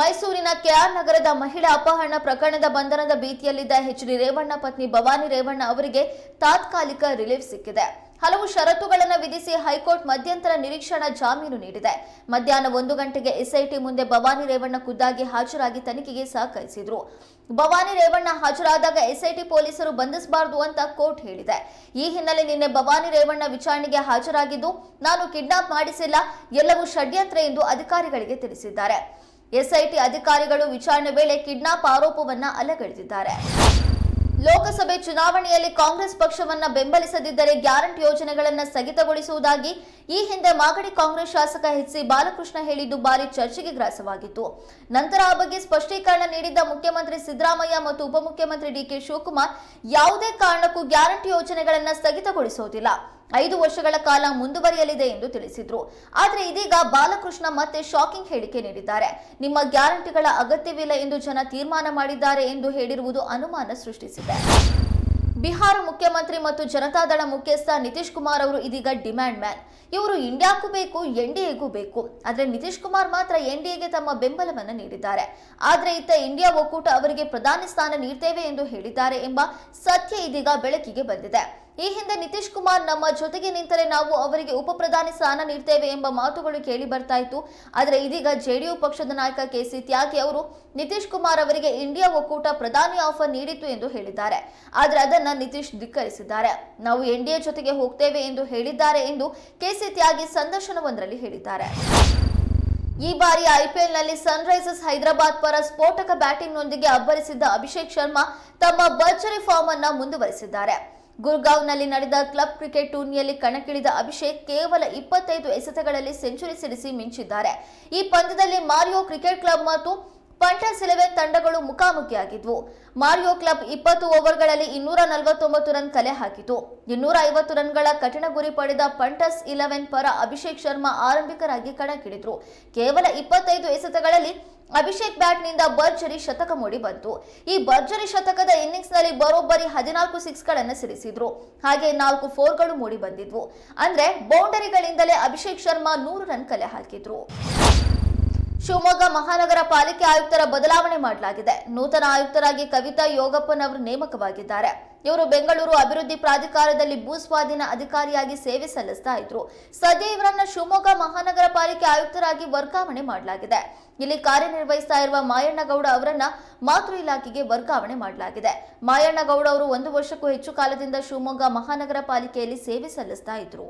ಮೈಸೂರಿನ ಕೆಆರ್ ನಗರದ ಮಹಿಳಾ ಅಪಹರಣ ಪ್ರಕರಣದ ಬಂಧನದ ಭೀತಿಯಲ್ಲಿದ್ದ ಎಚ್ ಡಿ ರೇವಣ್ಣ ಪತ್ನಿ ಭವಾನಿ ರೇವಣ್ಣ ಅವರಿಗೆ ತಾತ್ಕಾಲಿಕ ರಿಲೀಫ್ ಸಿಕ್ಕಿದೆ. ಹಲವು ಷರತ್ತುಗಳನ್ನು ವಿಧಿಸಿ ಹೈಕೋರ್ಟ್ ಮಧ್ಯಂತರ ನಿರೀಕ್ಷಣಾ ಜಾಮೀನು ನೀಡಿದೆ. ಮಧ್ಯಾಹ್ನ ಒಂದು ಗಂಟೆಗೆ ಎಸ್ಐಟಿ ಮುಂದೆ ಭವಾನಿ ರೇವಣ್ಣ ಖುದ್ದಾಗಿ ಹಾಜರಾಗಿ ತನಿಖೆಗೆ ಸಹಕರಿಸಿದ್ರು. ಭವಾನಿ ರೇವಣ್ಣ ಹಾಜರಾದಾಗ ಎಸ್ಐಟಿ ಪೊಲೀಸರು ಬಂಧಿಸಬಾರದು ಅಂತ ಕೋರ್ಟ್ ಹೇಳಿದೆ. ಈ ಹಿನ್ನೆಲೆ ನಿನ್ನೆ ಭವಾನಿ ರೇವಣ್ಣ ವಿಚಾರಣೆಗೆ ಹಾಜರಾಗಿದ್ದು, ನಾನು ಕಿಡ್ನಾಪ್ ಮಾಡಿಸಿಲ್ಲ, ಎಲ್ಲವೂ ಷಡ್ಯಂತ್ರ ಎಂದು ಅಧಿಕಾರಿಗಳಿಗೆ ತಿಳಿಸಿದ್ದಾರೆ. ಎಸ್ಐಟಿ ಅಧಿಕಾರಿಗಳು ವಿಚಾರಣೆ ವೇಳೆ ಕಿಡ್ನಾಪ್ ಆರೋಪವನ್ನ ಅಲ್ಲಗಳೆದಿದ್ದಾರೆ ಲೋಕಸಭೆ ಚುನಾವಣೆಯಲ್ಲಿ ಕಾಂಗ್ರೆಸ್ ಪಕ್ಷವನ್ನ ಬೆಂಬಲಿಸದಿದ್ದರೆ ಗ್ಯಾರಂಟಿ ಯೋಜನೆಗಳನ್ನು ಸ್ಥಗಿತಗೊಳಿಸುವುದಾಗಿ ಈ ಹಿಂದೆ ಮಾಗಡಿ ಕಾಂಗ್ರೆಸ್ ಶಾಸಕ ಎಚ್ ಸಿ ಬಾಲಕೃಷ್ಣ ಹೇಳಿದ್ದು ಬಾರಿ ಚರ್ಚೆಗೆ ಗ್ರಾಸವಾಗಿತ್ತು. ನಂತರ ಆ ಬಗ್ಗೆ ಸ್ಪಷ್ಟೀಕರಣ ನೀಡಿದ್ದ ಮುಖ್ಯಮಂತ್ರಿ ಸಿದ್ದರಾಮಯ್ಯ ಮತ್ತು ಉಪಮುಖ್ಯಮಂತ್ರಿ ಡಿಕೆ ಶಿವಕುಮಾರ್ ಯಾವುದೇ ಕಾರಣಕ್ಕೂ ಗ್ಯಾರಂಟಿ ಯೋಜನೆಗಳನ್ನು ಸ್ಥಗಿತಗೊಳಿಸುವುದಿಲ್ಲ ಐದು ವರ್ಷಗಳ ಕಾಲ ಮುಂದುವರಿಯಲಿದೆ ಎಂದು ತಿಳಿಸಿದ್ರು. ಆದರೆ ಇದೀಗ ಬಾಲಕೃಷ್ಣ ಮತ್ತೆ ಶಾಕಿಂಗ್ ಹೇಳಿಕೆ ನೀಡಿದ್ದಾರೆ. ನಿಮ್ಮ ಗ್ಯಾರಂಟಿಗಳ ಅಗತ್ಯವಿಲ್ಲ ಎಂದು ಜನ ತೀರ್ಮಾನ ಮಾಡಿದ್ದಾರೆ ಎಂದು ಹೇಳಿರುವುದು ಅನುಮಾನ ಸೃಷ್ಟಿಸಿದೆ. ಬಿಹಾರ ಮುಖ್ಯಮಂತ್ರಿ ಮತ್ತು ಜನತಾದಳ ಮುಖ್ಯಸ್ಥ ನಿತೀಶ್ ಕುಮಾರ್ ಅವರು ಇದೀಗ ಡಿಮ್ಯಾಂಡ್ ಮ್ಯಾನ್. ಇವರು ಇಂಡಿಯಾಕ್ಕೂ ಬೇಕು ಎನ್ಡಿಎಗೂ ಬೇಕು. ಆದರೆ ನಿತೀಶ್ ಕುಮಾರ್ ಮಾತ್ರ ಎನ್ಡಿಎಗೆ ತಮ್ಮ ಬೆಂಬಲವನ್ನು ನೀಡಿದ್ದಾರೆ. ಆದರೆ ಇತ್ತ ಇಂಡಿಯಾ ಒಕ್ಕೂಟ ಅವರಿಗೆ ಪ್ರಧಾನಿ ಸ್ಥಾನ ನೀಡ್ತೇವೆ ಎಂದು ಹೇಳಿದ್ದಾರೆ ಎಂಬ ಸತ್ಯ ಇದೀಗ ಬೆಳಕಿಗೆ ಬಂದಿದೆ. ಈ ಹಿಂದೆ ನಿತೀಶ್ ಕುಮಾರ್ ನಮ್ಮ ಜೊತೆಗೆ ನಿಂತರೆ ನಾವು ಅವರಿಗೆ ಉಪ ಪ್ರಧಾನಿ ಸ್ಥಾನ ನೀಡ್ತೇವೆ ಎಂಬ ಮಾತುಗಳು ಕೇಳಿ ಬರ್ತಾ ಇತ್ತು. ಆದರೆ ಇದೀಗ ಜೆಡಿಯು ಪಕ್ಷದ ನಾಯಕ ಕೆ ಸಿ ತ್ಯಾಗಿ ಅವರು ನಿತೀಶ್ ಕುಮಾರ್ ಅವರಿಗೆ ಇಂಡಿಯಾ ಒಕ್ಕೂಟ ಪ್ರಧಾನಿ ಆಫರ್ ನೀಡಿತ್ತು ಎಂದು ಹೇಳಿದ್ದಾರೆ. ಆದರೆ ಅದನ್ನ ನಿತೀಶ್ ಧಿಕ್ಕರಿಸಿದ್ದಾರೆ. ನಾವು ಎನ್ಡಿಎ ಜೊತೆಗೆ ಹೋಗ್ತೇವೆ ಎಂದು ಹೇಳಿದ್ದಾರೆ ಎಂದು ಕೆಸಿ ತ್ಯಾಗಿ ಸಂದರ್ಶನವೊಂದರಲ್ಲಿ ಹೇಳಿದ್ದಾರೆ. ಈ ಬಾರಿ ಐಪಿಎಲ್ನಲ್ಲಿ ಸನ್ರೈಸರ್ಸ್ ಹೈದರಾಬಾದ್ ಪರ ಸ್ಫೋಟಕ ಬ್ಯಾಟಿಂಗ್ನೊಂದಿಗೆ ಅಬ್ಬರಿಸಿದ್ದ ಅಭಿಷೇಕ್ ಶರ್ಮಾ ತಮ್ಮ ಭರ್ಜರಿ ಫಾರ್ಮ್ ಅನ್ನ ಮುಂದುವರಿಸಿದ್ದಾರೆ. ಗುರ್ಗಾವ್ನಲ್ಲಿ ನಡೆದ ಕ್ಲಬ್ ಕ್ರಿಕೆಟ್ ಟೂರ್ನಿಯಲ್ಲಿ ಕಣಕ್ಕಿಳಿದ ಅಭಿಷೇಕ್ ಕೇವಲ ಇಪ್ಪತ್ತೈದು ಎಸೆತಗಳಲ್ಲಿ ಸೆಂಚುರಿ ಸಿಡಿಸಿ ಮಿಂಚಿದ್ದಾರೆ. ಈ ಪಂದ್ಯದಲ್ಲಿ ಮಾರಿಯೋ ಕ್ರಿಕೆಟ್ ಕ್ಲಬ್ ಮತ್ತು ಪಂಟಸ್ ಇಲೆವೆನ್ ತಂಡಗಳು ಮುಖಾಮುಖಿಯಾಗಿದ್ವು. ಮಾರಿಯೋ ಕ್ಲಬ್ ಇಪ್ಪತ್ತು ಓವರ್ಗಳಲ್ಲಿ ಇನ್ನೂರ ನಲವತ್ತೊಂಬತ್ತು ರನ್ ಕಲೆ ಹಾಕಿತು. ಇನ್ನೂರ ಐವತ್ತು ರನ್ಗಳ ಕಠಿಣ ಗುರಿ ಪಡೆದ ಪಂಟಸ್ ಇಲೆವೆನ್ ಪರ ಅಭಿಷೇಕ್ ಶರ್ಮಾ ಆರಂಭಿಕರಾಗಿ ಕಣಕ್ಕಿಳಿದ್ರು. ಕೇವಲ ಇಪ್ಪತ್ತೈದು ಎಸೆತಗಳಲ್ಲಿ ಅಭಿಷೇಕ್ ಬ್ಯಾಟ್ನಿಂದ ಭರ್ಜರಿ ಶತಕ ಮೂಡಿ ಬಂತು. ಈ ಭರ್ಜರಿ ಶತಕದ ಇನ್ನಿಂಗ್ಸ್ನಲ್ಲಿ ಬರೋಬ್ಬರಿ ಹದಿನಾಲ್ಕು ಸಿಕ್ಸ್ಗಳನ್ನು ಸಿಡಿಸಿದ್ರು. ಹಾಗೆ ನಾಲ್ಕು ಫೋರ್ಗಳು ಮೂಡಿ ಬಂದಿದ್ವು. ಅಂದ್ರೆ ಬೌಂಡರಿಗಳಿಂದಲೇ ಅಭಿಷೇಕ್ ಶರ್ಮಾ ನೂರು ರನ್ ಕಲೆ ಹಾಕಿದ್ರು. ಶಿವಮೊಗ್ಗ ಮಹಾನಗರ ಪಾಲಿಕೆ ಆಯುಕ್ತರ ಬದಲಾವಣೆ ಮಾಡಲಾಗಿದೆ. ನೂತನ ಆಯುಕ್ತರಾಗಿ ಕವಿತಾ ಯೋಗಪ್ಪನ್ ಅವರು ನೇಮಕವಾಗಿದ್ದಾರೆ. ಇವರು ಬೆಂಗಳೂರು ಅಭಿವೃದ್ಧಿ ಪ್ರಾಧಿಕಾರದಲ್ಲಿ ಭೂ ಸ್ವಾಧೀನ ಅಧಿಕಾರಿಯಾಗಿ ಸೇವೆ ಸಲ್ಲಿಸ್ತಾ ಇದ್ರು. ಸದ್ಯ ಇವರನ್ನ ಶಿವಮೊಗ್ಗ ಮಹಾನಗರ ಪಾಲಿಕೆ ಆಯುಕ್ತರಾಗಿ ವರ್ಗಾವಣೆ ಮಾಡಲಾಗಿದೆ. ಇಲ್ಲಿ ಕಾರ್ಯನಿರ್ವಹಿಸ್ತಾ ಇರುವ ಮಾಯಣ್ಣಗೌಡ ಅವರನ್ನ ಮಾತೃ ಇಲಾಖೆಗೆ ವರ್ಗಾವಣೆ ಮಾಡಲಾಗಿದೆ. ಮಾಯಣ್ಣಗೌಡ ಅವರು ಒಂದು ವರ್ಷಕ್ಕೂ ಹೆಚ್ಚು ಕಾಲದಿಂದ ಶಿವಮೊಗ್ಗ ಮಹಾನಗರ ಪಾಲಿಕೆಯಲ್ಲಿ ಸೇವೆ ಸಲ್ಲಿಸ್ತಾ ಇದ್ರು.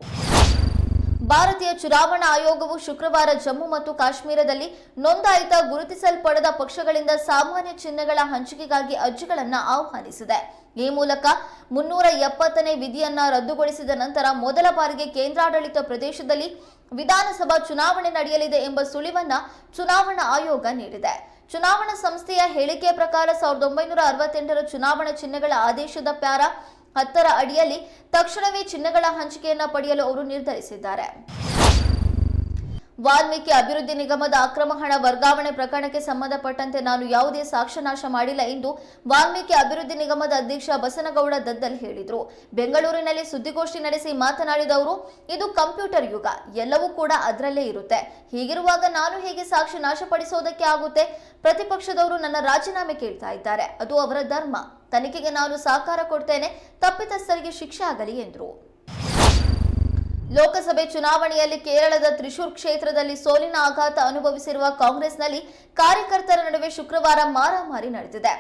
ಭಾರತೀಯ ಚುನಾವಣಾ ಆಯೋಗವು ಶುಕ್ರವಾರ ಜಮ್ಮು ಮತ್ತು ಕಾಶ್ಮೀರದಲ್ಲಿ ನೋಂದಾಯಿತ ಗುರುತಿಸಲ್ಪಡದ ಪಕ್ಷಗಳಿಂದ ಸಾಮಾನ್ಯ ಚಿಹ್ನೆಗಳ ಹಂಚಿಕೆಗಾಗಿ ಅರ್ಜಿಗಳನ್ನು ಆಹ್ವಾನಿಸಿದೆ. ಈ ಮೂಲಕ ಮುನ್ನೂರ ಎಪ್ಪತ್ತನೇ ವಿಧಿಯನ್ನ ರದ್ದುಗೊಳಿಸಿದ ನಂತರ ಮೊದಲ ಬಾರಿಗೆ ಕೇಂದ್ರಾಡಳಿತ ಪ್ರದೇಶದಲ್ಲಿ ವಿಧಾನಸಭಾ ಚುನಾವಣೆ ನಡೆಯಲಿದೆ ಎಂಬ ಸುಳಿವನ್ನ ಚುನಾವಣಾ ಆಯೋಗ ನೀಡಿದೆ. ಚುನಾವಣಾ ಸಂಸ್ಥೆಯ ಹೇಳಿಕೆಯ ಪ್ರಕಾರ ಸಾವಿರದ ಒಂಬೈನೂರ ಅರವತ್ತೆಂಟರ ಚುನಾವಣಾ ಚಿಹ್ನೆಗಳ ಆದೇಶದ ಪ್ಯಾರ ಹತ್ತರ ಅಡಿಯಲ್ಲಿ ತಕ್ಷಣವೇ ಚಿನ್ನಗಳ ಹಂಚಿಕೆಯನ್ನ ಪಡೆಯಲು ಅವರು ನಿರ್ಧರಿಸಿದ್ದಾರೆ. ವಾಲ್ಮೀಕಿ ಅಭಿವೃದ್ಧಿ ನಿಗಮದ ಅಕ್ರಮ ಹಣ ವರ್ಗಾವಣೆ ಪ್ರಕರಣಕ್ಕೆ ಸಂಬಂಧಪಟ್ಟಂತೆ ನಾನು ಯಾವುದೇ ಸಾಕ್ಷ್ಯನಾಶ ಮಾಡಿಲ್ಲ ಎಂದು ವಾಲ್ಮೀಕಿ ಅಭಿವೃದ್ಧಿ ನಿಗಮದ ಅಧ್ಯಕ್ಷ ಬಸನಗೌಡ ದದ್ದಲ್ ಹೇಳಿದರು. ಬೆಂಗಳೂರಿನಲ್ಲಿ ಸುದ್ದಿಗೋಷ್ಠಿ ನಡೆಸಿ ಮಾತನಾಡಿದ ಅವರು, ಇದು ಕಂಪ್ಯೂಟರ್ ಯುಗ, ಎಲ್ಲವೂ ಕೂಡ ಅದರಲ್ಲೇ ಇರುತ್ತೆ. ಹೀಗಿರುವಾಗ ನಾನು ಹೇಗೆ ಸಾಕ್ಷಿ ನಾಶಪಡಿಸೋದಕ್ಕೆ ಆಗುತ್ತೆ? ಪ್ರತಿಪಕ್ಷದವರು ನನ್ನ ರಾಜೀನಾಮೆ ಕೇಳ್ತಾ ಇದ್ದಾರೆ. ಅದು ಅವರ ಧರ್ಮ. ತನಿಖೆಗೆ ನಾನು ಸಹಕಾರ ಕೊಡ್ತೇನೆ. ತಪ್ಪಿತಸ್ಥರಿಗೆ ಶಿಕ್ಷೆ ಆಗಲಿ ಎಂದರು. ಲೋಕಸಭೆ ಚುನಾವಣೆಯಲ್ಲಿ ಕೇರಳದ ತ್ರಿಶೂರ್ ಕ್ಷೇತ್ರದಲ್ಲಿ ಸೋಲಿನ ಆಘಾತ ಅನುಭವಿಸಿರುವ ಕಾಂಗ್ರೆಸ್ನಲ್ಲಿ ಕಾರ್ಯಕರ್ತರ ನಡುವೆ ಶುಕ್ರವಾರ ಮಾರಾಮಾರಿ ನಡೆದಿದೆ.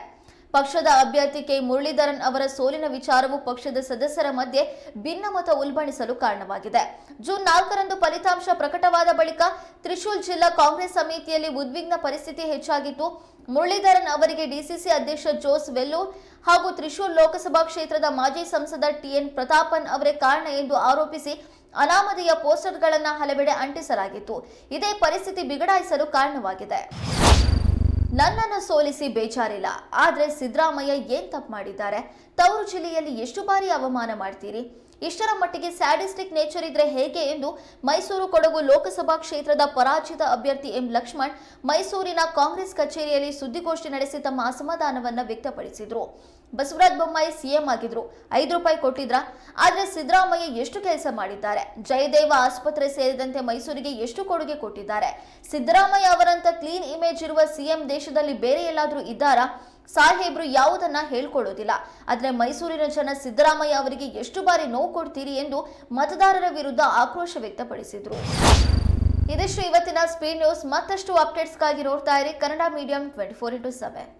ಪಕ್ಷದ ಅಭ್ಯರ್ಥಿ ಕೆ. ಮುರಳೀಧರನ್ ಅವರ ಸೋಲಿನ ವಿಚಾರವು ಪಕ್ಷದ ಸದಸ್ಯರ ಮಧ್ಯೆ ಭಿನ್ನಮತ ಉಲ್ಬಣಿಸಲು ಕಾರಣವಾಗಿದೆ. ಜೂನ್ ನಾಲ್ಕರಂದು ಫಲಿತಾಂಶ ಪ್ರಕಟವಾದ ಬಳಿಕ ತ್ರಿಶೂಲ್ ಜಿಲ್ಲಾ ಕಾಂಗ್ರೆಸ್ ಸಮಿತಿಯಲ್ಲಿ ಉದ್ವಿಗ್ನ ಪರಿಸ್ಥಿತಿ ಹೆಚ್ಚಾಗಿತ್ತು. ಮುರಳೀಧರನ್ ಅವರಿಗೆ ಡಿಸಿಸಿ ಅಧ್ಯಕ್ಷ ಜೋಸ್ ವೆಲ್ಲೂರ್ ಹಾಗೂ ತ್ರಿಶೂಲ್ ಲೋಕಸಭಾ ಕ್ಷೇತ್ರದ ಮಾಜಿ ಸಂಸದ ಟಿಎನ್ ಪ್ರತಾಪನ್ ಅವರೇ ಕಾರಣ ಎಂದು ಆರೋಪಿಸಿ ಅನಾಮಧೇಯ ಪೋಸ್ಟರ್ಗಳನ್ನು ಹಲವೆಡೆ ಅಂಟಿಸಲಾಗಿತ್ತು. ಇದೇ ಪರಿಸ್ಥಿತಿ ಬಿಗಡಾಯಿಸಲು ಕಾರಣವಾಗಿದೆ. ನನ್ನನ್ನು ಸೋಲಿಸಿ ಬೇಜಾರಿಲ್ಲ. ಆದ್ರೆ ಸಿದ್ದರಾಮಯ್ಯ ಏನ್ ತಪ್ಪು ಮಾಡಿದ್ದಾರೆ? ತವರು ಜಿಲ್ಲೆಯಲ್ಲಿ ಎಷ್ಟು ಬಾರಿ ಅವಮಾನ ಮಾಡ್ತೀರಿ? ಇಷ್ಟರ ಮಟ್ಟಿಗೆ ಸ್ಯಾಡಿಸ್ಟಿಕ್ ನೇಚರ್ ಇದ್ರೆ ಹೇಗೆ ಎಂದು ಮೈಸೂರು ಕೊಡಗು ಲೋಕಸಭಾ ಕ್ಷೇತ್ರದ ಪರಾಜಿತ ಅಭ್ಯರ್ಥಿ ಎಂ ಲಕ್ಷ್ಮಣ್ ಮೈಸೂರಿನ ಕಾಂಗ್ರೆಸ್ ಕಚೇರಿಯಲ್ಲಿ ಸುದ್ದಿಗೋಷ್ಠಿ ನಡೆಸಿ ತಮ್ಮ ಅಸಮಾಧಾನವನ್ನು ವ್ಯಕ್ತಪಡಿಸಿದ್ರು. ಬಸವರಾಜ ಬೊಮ್ಮಾಯಿ ಸಿಎಂ ಆಗಿದ್ರು. ಐದು ರೂಪಾಯಿ ಕೊಟ್ಟಿದ್ರ. ಆದ್ರೆ ಸಿದ್ದರಾಮಯ್ಯ ಎಷ್ಟು ಕೆಲಸ ಮಾಡಿದ್ದಾರೆ? ಜಯದೇವ ಆಸ್ಪತ್ರೆ ಸೇರಿದಂತೆ ಮೈಸೂರಿಗೆ ಎಷ್ಟು ಕೊಡುಗೆ ಕೊಟ್ಟಿದ್ದಾರೆ? ಸಿದ್ದರಾಮಯ್ಯ ಅವರಂತ ಕ್ಲೀನ್ ಇಮೇಜ್ ಇರುವ ಸಿಎಂ ದೇಶದಲ್ಲಿ ಬೇರೆ ಎಲ್ಲಾದರೂ ಇದ್ದಾರಾ? ಸಾಹೇಬ್ರು ಯಾವುದನ್ನ ಹೇಳ್ಕೊಳ್ಳೋದಿಲ್ಲ. ಆದ್ರೆ ಮೈಸೂರಿನ ಜನ ಸಿದ್ದರಾಮಯ್ಯ ಅವರಿಗೆ ಎಷ್ಟು ಬಾರಿ ನೋವು ಕೊಡ್ತೀರಿ ಎಂದು ಮತದಾರರ ವಿರುದ್ಧ ಆಕ್ರೋಶ ವ್ಯಕ್ತಪಡಿಸಿದ್ರು. ಇದಿಷ್ಟು ಇವತ್ತಿನ ಸ್ಪೀಡ್ ನ್ಯೂಸ್ ಮತ್ತಷ್ಟು ಅಪ್ಡೇಟ್ಸ್ಗಾಗಿ ನೋಡ್ತಾ ಇರಿ Kannada medium twenty four into seven